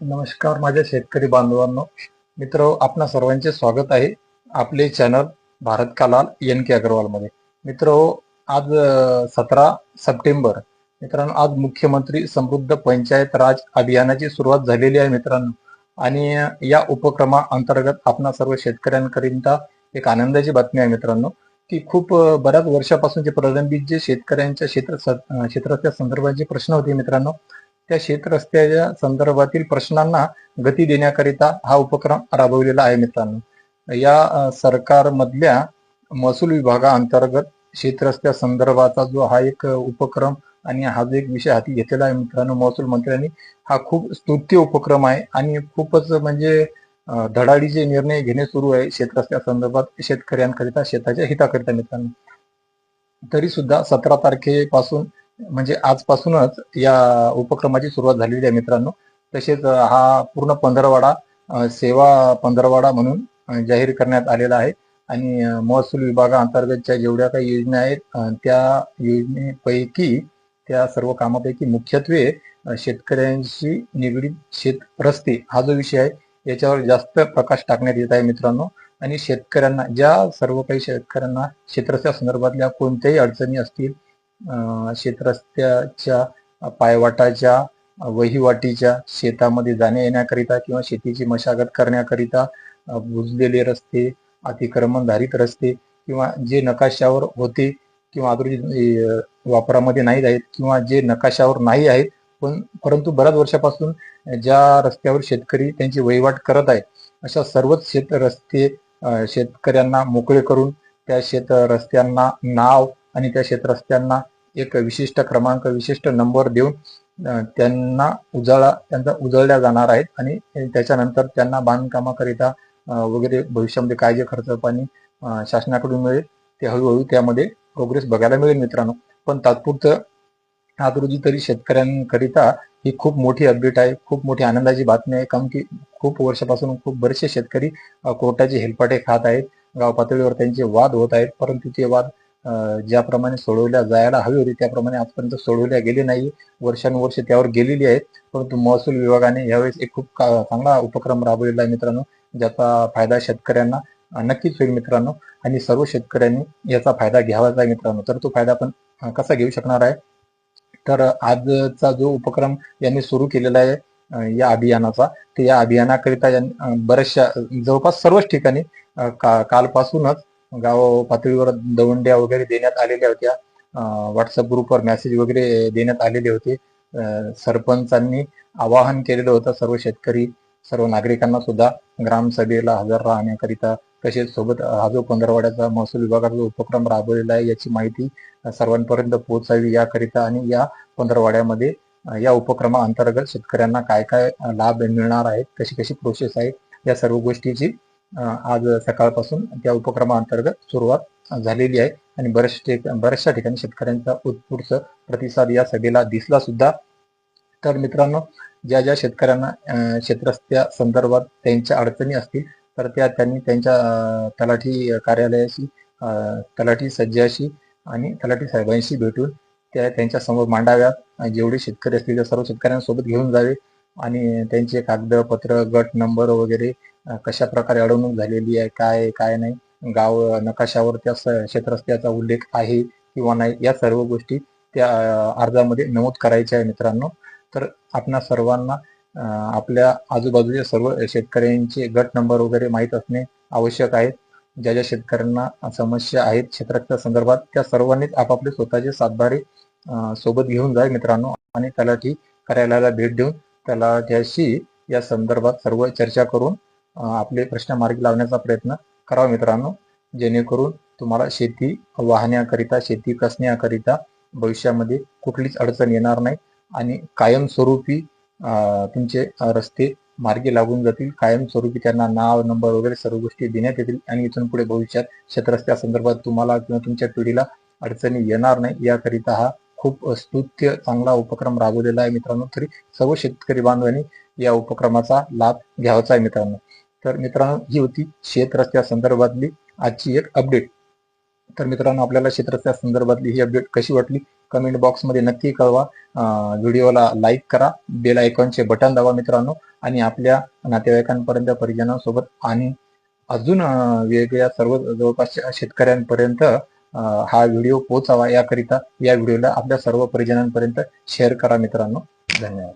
नमस्कार माझ्या शेतकरी बांधवांनो. मित्र आपणा सर्वांचे स्वागत आहे आपले channel Bharat Kalal N K Agarwal मध्ये. मित्र आज सतरा सप्टेंबर. मित्रांनो आज मुख्यमंत्री समृद्ध पंचायत राज अभियानाची सुरुवात झालेली आहे मित्रांनो. आणि या उपक्रमा अंतर्गत आपणा सर्व शेतकऱ्यांकरिता एक आनंदाची बातमी आहे मित्रांनो की खूप बऱ्याच वर्षापासून जे प्रलंबित जे शेतकऱ्यांच्या क्षेत्र क्षेत्राच्या संदर्भात प्रश्न होते मित्रांनो त्या शेतरस्त्याच्या संदर्भातील प्रश्नांना गती देण्याकरिता हा उपक्रम राबवलेला आहे मित्रांनो. या सरकारमधल्या महसूल विभागाअंतर्गत शेतरस्त्या संदर्भाचा जो हा एक उपक्रम आणि हा जो एक विषय हाती घेतलेला आहे मित्रांनो महसूल मंत्र्यांनी हा खूप स्तुत्य उपक्रम आहे आणि खूपच म्हणजे धडाडीचे निर्णय घेणे सुरू आहे शेतरस्त्या संदर्भात शेतकऱ्यांकरिता शेताच्या हिताकरिता मित्रांनो. तरी सुद्धा सतरा तारखेपासून म्हणजे आजपासूनच या उपक्रमाची सुरुवात झालेली आहे मित्रांनो. तसेच हा पूर्ण पंधरवाडा सेवा पंधरवाडा म्हणून जाहीर करण्यात आलेला आहे. आणि महसूल विभागाअंतर्गतच्या जेवढ्या काही योजना आहेत त्या योजनेपैकी त्या सर्व कामापैकी मुख्यत्वे शेतकऱ्यांशी निगडीत शेत रस्ते हा जो विषय आहे याच्यावर जास्त प्रकाश टाकण्यात येत आहे मित्रांनो. आणि शेतकऱ्यांना ज्या सर्व काही शेतकऱ्यांना शेतरस्त्या संदर्भातल्या कोणत्याही अडचणी असतील शेतरस्त्याच्या पायवाटाच्या वहिवाटीच्या शेतामध्ये जाण्या येण्याकरिता किंवा शेतीची मशागत करण्याकरिता बुजलेले रस्ते अतिक्रमणधारित रस्ते किंवा जे नकाशावर होते किंवा वापरामध्ये नाही आहेत किंवा जे नकाशावर नाही आहेत पण परंतु बऱ्याच वर्षापासून ज्या रस्त्यावर शेतकरी त्यांची वहिवाट करत आहे अशा सर्वच शेत रस्ते शेतकऱ्यांना मोकळे करून त्या शेत रस्त्यांना नाव आणि त्या क्षेत्रस्थांना एक विशिष्ट क्रमांक विशिष्ट नंबर देऊन त्यांना उजाळा त्यांचा उजळल्या जाणार आहेत आणि त्याच्यानंतर त्यांना बांधकामाकरिता वगैरे भविष्यामध्ये काय जे खर्च पाणी शासनाकडून मिळेल ते हळूहळू त्यामध्ये प्रोग्रेस बघायला मिळेल मित्रांनो. पण तात्पुरतं आज रोजी तरी शेतकऱ्यांकरिता ही खूप मोठी अपडेट आहे खूप मोठी आनंदाची बातमी आहे कारण की खूप वर्षापासून खूप बरेचसे शेतकरी कोर्टाचे हेलपाटे खात आहेत गाव पातळीवर त्यांचे वाद होत आहेत परंतु ते वाद ज्याप्रमाणे सोडवल्या जायला हवी होती त्याप्रमाणे आजपर्यंत सोडवल्या गेली नाही. वर्षानुवर्ष त्यावर गेलेली आहेत. परंतु महसूल विभागाने यावेळेस एक खूप चांगला उपक्रम राबवलेला आहे मित्रांनो ज्याचा फायदा शेतकऱ्यांना नक्कीच होईल मित्रांनो. आणि सर्व शेतकऱ्यांनी याचा फायदा घ्यावाच आहे मित्रांनो. तर तो फायदा आपण कसा घेऊ शकणार आहे? तर आजचा जो उपक्रम यांनी सुरू केलेला आहे या अभियानाचा तर या अभियानाकरिता बऱ्याचशा जवळपास सर्वच ठिकाणी कालपासूनच गाव पातळीवर दवंड्या वगैरे देण्यात आलेल्या होत्या. व्हॉट्सअप ग्रुपवर मेसेज वगैरे देण्यात आलेले होते. सरपंचांनी आवाहन केलेलं होतं सर्व शेतकरी सर्व नागरिकांना सुद्धा. ग्रामसभेला हजर राहण्याकरिता तसेच सोबत हा जो पंधरवाड्याचा महसूल विभागाचा उपक्रम राबवलेला आहे याची माहिती सर्वांपर्यंत पोहोचावी याकरिता आणि या पंधरवाड्यामध्ये या उपक्रमा अंतर्गत शेतकऱ्यांना काय काय लाभ मिळणार आहेत कशी कशी प्रोसेस आहे या सर्व गोष्टीची आज सकाळपासून त्या उपक्रमाअंतर्गत सुरुवात झालेली आहे. आणि बऱ्याचशा बऱ्याचशा ठिकाणी शेतकऱ्यांचा उत्स्फूर्त प्रतिसाद या सभेला दिसला सुद्धा. तर मित्रांनो ज्या ज्या शेतकऱ्यांना क्षेत्रस्त्या संदर्भात त्यांच्या अडचणी असतील तर त्या त्यांनी त्यांच्या तलाठी कार्यालयाशी तलाठी सज्जाशी आणि तलाठी साहेबांशी भेटून त्या त्यांच्यासमोर मांडाव्यात जेवढे शेतकरी असतील त्या सर्व शेतकऱ्यांसोबत घेऊन जावे. आणि त्यांचे कागदपत्र गट नंबर वगैरे कशा प्रकारे अडवणूक झालेली आहे काय काय नाही. गाव नकाशावर त्या क्षेत्रस्त्याचा उल्लेख आहे किंवा नाही या सर्व गोष्टी त्या अर्जामध्ये नमूद करायच्या आहे मित्रांनो. तर आपणा सर्वांना आपल्या आजूबाजूच्या सर्व शेतकऱ्यांचे गट नंबर वगैरे माहीत असणे आवश्यक आहे. ज्या ज्या शेतकऱ्यांना समस्या आहेत क्षेत्राच्या संदर्भात त्या सर्वांनीच आपापले स्वतःचे सातबारे सोबत घेऊन जाय मित्रांनो आणि तलाठी कार्यालयाला भेट देऊन तलाठ्याशी या संदर्भात सर्व चर्चा करून आपले प्रश्न मार्गी लावण्याचा प्रयत्न करावा मित्रांनो. जेणेकरून तुम्हाला शेती वाहण्याकरिता शेती कसण्याकरिता भविष्यामध्ये कुठलीच अडचण येणार नाही आणि कायमस्वरूपी तुमचे रस्ते मार्गी लागून जातील. कायमस्वरूपी त्यांना नाव नंबर वगैरे सर्व गोष्टी देण्यात येतील आणि इथून पुढे भविष्यात क्षेत्रस्त्या संदर्भात तुम्हाला किंवा तुमच्या पिढीला अडचणी येणार नाही. याकरिता हा खूप स्तुत्य चांगला उपक्रम राबवलेला आहे मित्रांनो. तरी सर्व शेतकरी बांधवांनी या उपक्रमाचा लाभ घ्यावाचा आहे मित्रांनो. तर मित्रांनो ही होती शेत रस्त्या संदर्भातली आजची एक अपडेट तर मित्रांनो आपल्याला शेत संदर्भातली ही अपडेट कशी वाटली? कमेंट बॉक्समध्ये नक्की कळवा. व्हिडिओला लाईक करा. बेल आयकॉनचे बटन दाबा मित्रांनो. आणि आपल्या नातेवाईकांपर्यंत परिजनांसोबत आणि अजून वेगवेगळ्या वेगळ्या सर्व जवळपासच्या शेतकऱ्यांपर्यंत हा व्हिडिओ पोहोचावा याकरिता या व्हिडिओला आपल्या सर्व परिजनांपर्यंत शेअर करा मित्रांनो. धन्यवाद.